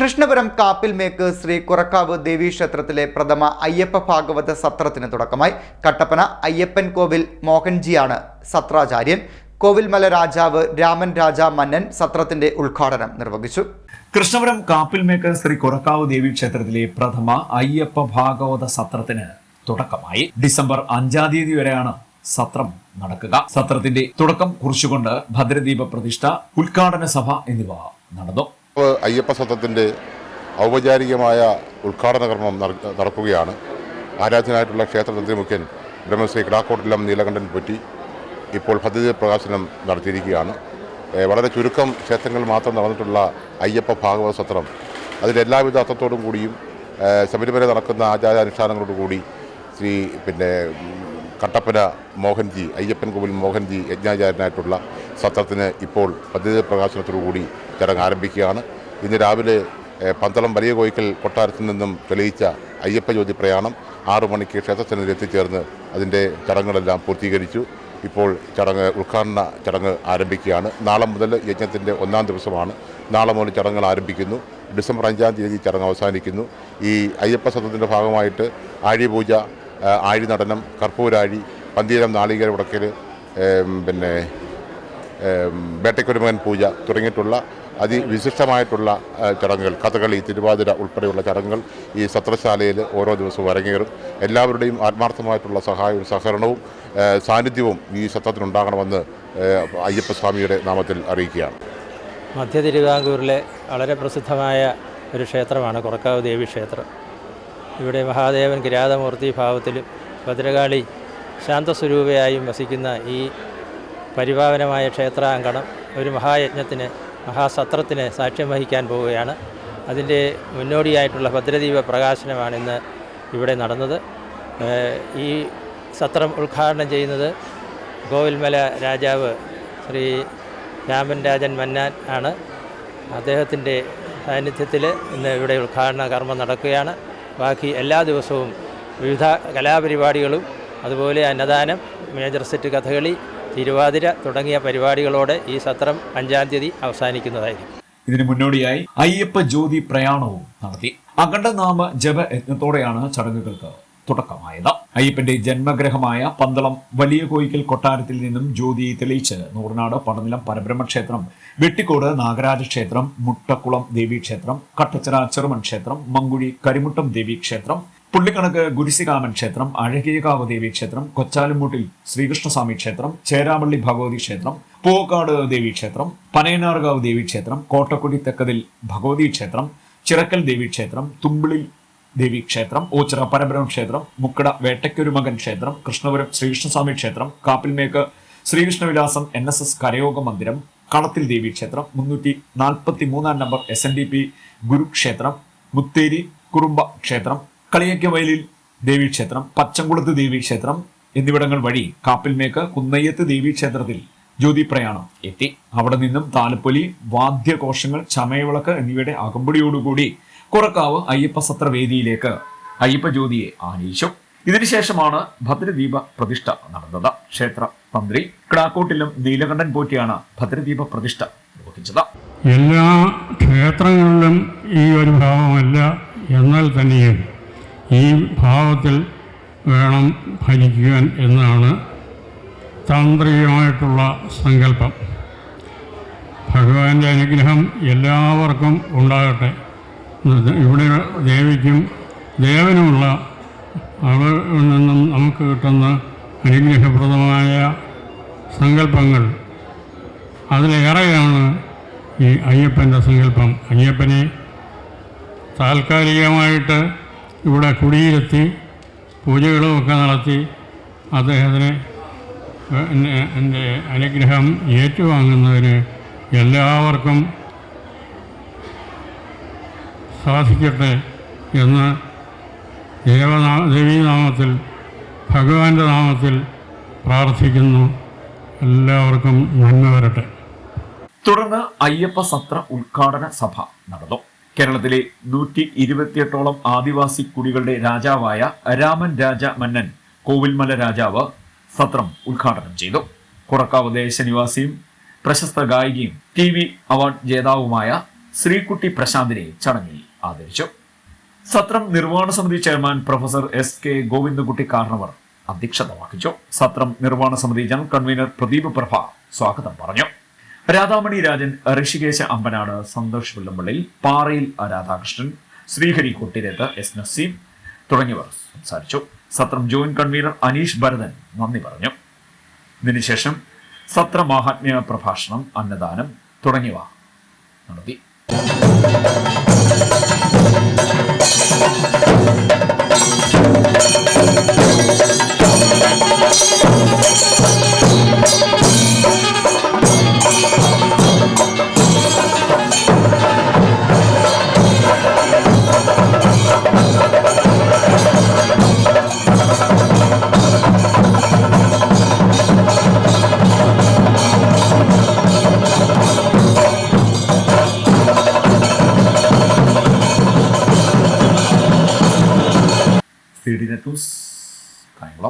കൃഷ്ണപുരം കാപ്പിൽമേക്ക് ശ്രീ കുറക്കാവ് ദേവീക്ഷേത്രത്തിലെ പ്രഥമ അയ്യപ്പ ഭാഗവത സത്രത്തിന് തുടക്കമായി. കട്ടപ്പന അയ്യപ്പൻ കോവിൽ മോഹൻജിയാണ് സത്രാചാര്യൻ. കോവിൽമല രാജാവ് രാമൻ രാജ മന്നൻ സത്രത്തിന്റെ ഉദ്ഘാടനം നിർവഹിച്ചു. കൃഷ്ണപുരം കാപ്പിൽമേക്ക് ശ്രീ കുറക്കാവ് ദേവി ക്ഷേത്രത്തിലെ പ്രഥമ അയ്യപ്പ ഭാഗവത സത്രത്തിന് തുടക്കമായി. ഡിസംബർ അഞ്ചാം തീയതി വരെയാണ് സത്രം നടക്കുക. സത്രത്തിന്റെ തുടക്കം കുറിച്ചുകൊണ്ട് ഭദ്രദീപ പ്രതിഷ്ഠ ഉദ്ഘാടന സഭ എന്നിവ നടന്നു. അയ്യപ്പ സത്രത്തിന്റെ ഔപചാരികമായ ഉദ്ഘാടന കർമ്മം നടക്കുകയാണ്. ആരാധനായിട്ടുള്ള ക്ഷേത്ര തന്ത്രിമുഖ്യൻ ബ്രഹ്മശ്രീ കിടാക്കോട്ടിലം നീലകണ്ഠൻ പറ്റി ഇപ്പോൾ പദ്ധതി പ്രകാശനം നടത്തിയിരിക്കുകയാണ്. വളരെ ചുരുക്കം ക്ഷേത്രങ്ങൾ മാത്രം നടന്നിട്ടുള്ള അയ്യപ്പ ഭാഗവത സത്രം. അതിന്റെ എല്ലാവിധ അർത്ഥത്തോടും കൂടിയും ശബരിമല നടക്കുന്ന ആചാരാനുഷ്ഠാനങ്ങളോടുകൂടി ശ്രീ പിന്നെ കട്ടപ്പന മോഹൻജി അയ്യപ്പൻ കോവിൽ മോഹൻജി യജ്ഞാചാര്യനായിട്ടുള്ള സത്രത്തിന് ഇപ്പോൾ പദ്ധതി പ്രകാശനത്തോടുകൂടി ചടങ്ങ് ആരംഭിക്കുകയാണ് ഇന്ന് രാവിലെ പന്തളം വലിയ കോയിക്കൽ കൊട്ടാരത്തിൽ നിന്നും തെളിയിച്ച അയ്യപ്പ ജ്യോതി പ്രയാണം ആറു മണിക്ക് ക്ഷേത്രസന്നിധിയിൽ എത്തിച്ചേർന്ന് അതിന്റെ ചടങ്ങുകളെല്ലാം പൂർത്തീകരിച്ചു. ഇപ്പോൾ ചടങ്ങ് ഉദ്ഘാടന ചടങ്ങ് ആരംഭിക്കുകയാണ്. നാളെ മുതൽ യജ്ഞത്തിന്റെ ഒന്നാം ദിവസമാണ്. നാളെ മുതൽ ചടങ്ങുകൾ ആരംഭിക്കുന്നു. ഡിസംബർ അഞ്ചാം തീയതി ചടങ്ങ് അവസാനിക്കുന്നു. ഈ അയ്യപ്പ സത്രത്തിന്റെ ഭാഗമായിട്ട് ആഴിപൂജ ആഴി നടനം കർപ്പൂരാഴി പന്തീരം നാളികേര ഉടക്കൽ പിന്നെ വേട്ടയ്ക്കൊരുമകൻ പൂജ തുടങ്ങിയിട്ടുള്ള അതിവിശിഷ്ടമായിട്ടുള്ള ചടങ്ങുകൾ. കഥകളി തിരുവാതിര ഉൾപ്പെടെയുള്ള ചടങ്ങുകൾ ഈ സത്രശാലയിൽ ഓരോ ദിവസവും അരങ്ങേറും. എല്ലാവരുടെയും ആത്മാർത്ഥമായിട്ടുള്ള സഹായവും സഹകരണവും സാന്നിധ്യവും ഈ സത്രത്തിനുണ്ടാകണമെന്ന് അയ്യപ്പസ്വാമിയുടെ നാമത്തിൽ അറിയിക്കുകയാണ്. മധ്യ തിരുവിതാംകൂറിലെ വളരെ പ്രസിദ്ധമായ ഒരു ക്ഷേത്രമാണ് കുറക്കാവ് ദേവി ക്ഷേത്രം. ഇവിടെ മഹാദേവൻ കിരാതമൂർത്തി ഭാവത്തിലും ഭദ്രകാളി ശാന്തസ്വരൂപയായും വസിക്കുന്ന ഈ പരിപാവനമായ ക്ഷേത്രാങ്കണം ഒരു മഹായജ്ഞത്തിന് മഹാസത്രത്തിന് സാക്ഷ്യം വഹിക്കാൻ പോവുകയാണ്. അതിന്റെ മുന്നോടിയായിട്ടുള്ള ഭദ്രദീപ പ്രകാശനമാണ് ഇന്ന് ഇവിടെ നടന്നത്. ഈ സത്രം ഉദ്ഘാടനം ചെയ്യുന്നത് ഗോവിൽമല രാജാവ് ശ്രീ രാമൻ രാജൻ മന്നാൻ ആണ്. അദ്ദേഹത്തിന്റെ സാന്നിധ്യത്തിൽ ഇന്ന് ഇവിടെ ഉദ്ഘാടന കർമ്മം നടക്കുകയാണ്. ബാക്കി എല്ലാ ദിവസവും വിവിധ കലാപരിപാടികളും അതുപോലെ അന്നദാനം മേജർ സെറ്റ് കഥകളി തിരുവാതിര തുടങ്ങിയ പരിപാടികളോടെ ഈ സത്രം അഞ്ചാം തീയതി അവസാനിക്കുന്നതായിരിക്കും. ഇതിനു മുന്നോടിയായി അയ്യപ്പ ജ്യോതി പ്രയാണവും നടത്തി. അഖണ്ഡനാമ ജപ യജ്ഞത്തോടെയാണ് ചടങ്ങുകൾക്ക് തുടക്കമായത്. അയ്യപ്പന്റെ ജന്മഗ്രഹമായ പന്തളം വലിയ കോയിക്കൽ കൊട്ടാരത്തിൽ നിന്നും ജ്യോതി തെളിയിച്ച് നൂറിനാട് പടനിലം പരബ്രഹ്മ ക്ഷേത്രം വെട്ടിക്കോട് നാഗരാജ ക്ഷേത്രം മുട്ടക്കുളം ദേവീക്ഷേത്രം കട്ടച്ചിറ ചെറുമൺ ക്ഷേത്രം മങ്കുഴി കരിമുട്ടം ദേവീക്ഷേത്രം പുള്ളിക്കണക്ക് ഗുരുസികാമൻ ക്ഷേത്രം അഴകിയകാവ് ദേവീക്ഷേത്രം കൊച്ചാലുംമൂട്ടിൽ ശ്രീകൃഷ്ണസ്വാമി ക്ഷേത്രം ചേരാമള്ളി ഭഗവതി ക്ഷേത്രം പൂവക്കാട് ദേവീക്ഷേത്രം പനയനാർകാവ് ദേവീക്ഷേത്രം കോട്ടക്കുടി തെക്കതിൽ ഭഗവതി ക്ഷേത്രം ചിറക്കൽ ദേവി ക്ഷേത്രം തുമ്പിളിൽ ദേവി ക്ഷേത്രം ഓച്ചിറ പരബ്രഹ്മ ക്ഷേത്രം മുക്കട വേട്ടയ്ക്കൊരുമകൻ ക്ഷേത്രം കൃഷ്ണപുരം ശ്രീകൃഷ്ണസ്വാമി ക്ഷേത്രം Kappilmekku Sreekrishnavilasam N S S കരയോഗ മന്ദിരം കളത്തിൽ ദേവി ക്ഷേത്രം മുന്നൂറ്റി നാൽപ്പത്തി മൂന്നാം number S N D P ഗുരുക്ഷേത്രം Mutheri Kurumba ക്ഷേത്രം കളിയക്കവയലിൽ ദേവീക്ഷേത്രം പച്ചംകുളത്ത് ദേവീക്ഷേത്രം എന്നിവിടങ്ങൾ വഴി കാപ്പിൽമേക്ക് കുന്നയ്യത്ത് ദേവീക്ഷേത്രത്തിൽ ജ്യോതി പ്രയാണം എത്തി. അവിടെ നിന്നും താലപ്പൊലി വാദ്യഘോഷങ്ങൾ ചമയവിളക്ക് എന്നിവയുടെ അകമ്പടിയോടുകൂടി കുറക്കാവ് അയ്യപ്പസത്ര വേദിയിലേക്ക് അയ്യപ്പ ജ്യോതിയെ ആനയിച്ചു. ഇതിനുശേഷമാണ് ഭദ്രദീപ പ്രതിഷ്ഠ നടന്നത്. ക്ഷേത്ര തന്ത്രി കിടാക്കോട്ടിലും നീലകണ്ഠൻ പോറ്റിയാണ് ഭദ്രദീപ പ്രതിഷ്ഠ നിർവഹിച്ചത്. എല്ലാ ക്ഷേത്രങ്ങളിലും ഈ ഒരു ഭാവമല്ല എന്നാൽ തന്നെയും ഈ ഭാവത്തിൽ വേണം ഭരിക്കുവാൻ എന്നാണ് താന്ത്രികമായിട്ടുള്ള സങ്കല്പം. ഭഗവാന്റെ അനുഗ്രഹം എല്ലാവർക്കും ഉണ്ടാകട്ടെ. ഇവിടെ ദേവിക്കും ദേവനുമുള്ള അവിടെ നിന്നും നമുക്ക് കിട്ടുന്ന അനുഗ്രഹപ്രദമായ സങ്കല്പങ്ങൾ. അതിലേറെയാണ് ഈ അയ്യപ്പന്റെ സങ്കല്പം. അയ്യപ്പനെ താൽക്കാലികമായിട്ട് ഇവിടെ കുടിയിരുത്തി പൂജകളുമൊക്കെ നടത്തി അദ്ദേഹത്തിന് എന്റെ അനുഗ്രഹം ഏറ്റുവാങ്ങുന്നതിന് എല്ലാവർക്കും സാധിക്കട്ടെ എന്ന് ദേവനാ ദേവീനാമത്തിൽ ഭഗവാന്റെ നാമത്തിൽ പ്രാർത്ഥിക്കുന്നു. എല്ലാവർക്കും നന്മ വരട്ടെ. തുടർന്ന് അയ്യപ്പ സത്ര ഉദ്ഘാടന സഭ നടന്നു. കേരളത്തിലെ നൂറ്റി ഇരുപത്തിയെട്ടോളം ആദിവാസി കുടികളുടെ രാജാവായ രാമൻ രാജ മന്നൻ കോവിൽമല രാജാവ് സത്രം ഉദ്ഘാടനം ചെയ്തു. കുറക്കാവ് ദേശനിവാസിയും പ്രശസ്ത ഗായികയും ടി വി അവാർഡ് ജേതാവുമായ ശ്രീകുട്ടി പ്രശാന്തിനെ ചടങ്ങിൽ ആദരിച്ചു. സത്രം നിർവഹണ സമിതി chairman professor S K Govindakutty Karnavar അധ്യക്ഷത വഹിച്ചു. സത്രം നിർവഹണ സമിതി ജനറൽ കൺവീനർ പ്രദീപ് പ്രഭ സ്വാഗതം പറഞ്ഞു. രാധാമണി രാജൻ ഋഷികേശ അമ്പനാട് സന്തോഷ് വെള്ളമ്പള്ളിൽ പാറയിൽ രാധാകൃഷ്ണൻ ശ്രീഹരി കൊട്ടിരേത്ത് എസ് നസീം തുടങ്ങിയവർ സംസാരിച്ചു. സത്രം ജോയിന്റ് കൺവീനർ അനീഷ് ഭരതൻ നന്ദി പറഞ്ഞു. ഇതിനുശേഷം സത്ര മഹാത്മ്യ പ്രഭാഷണം അന്നദാനം തുടങ്ങിയവ നടത്തി. C D net news Kayamkulam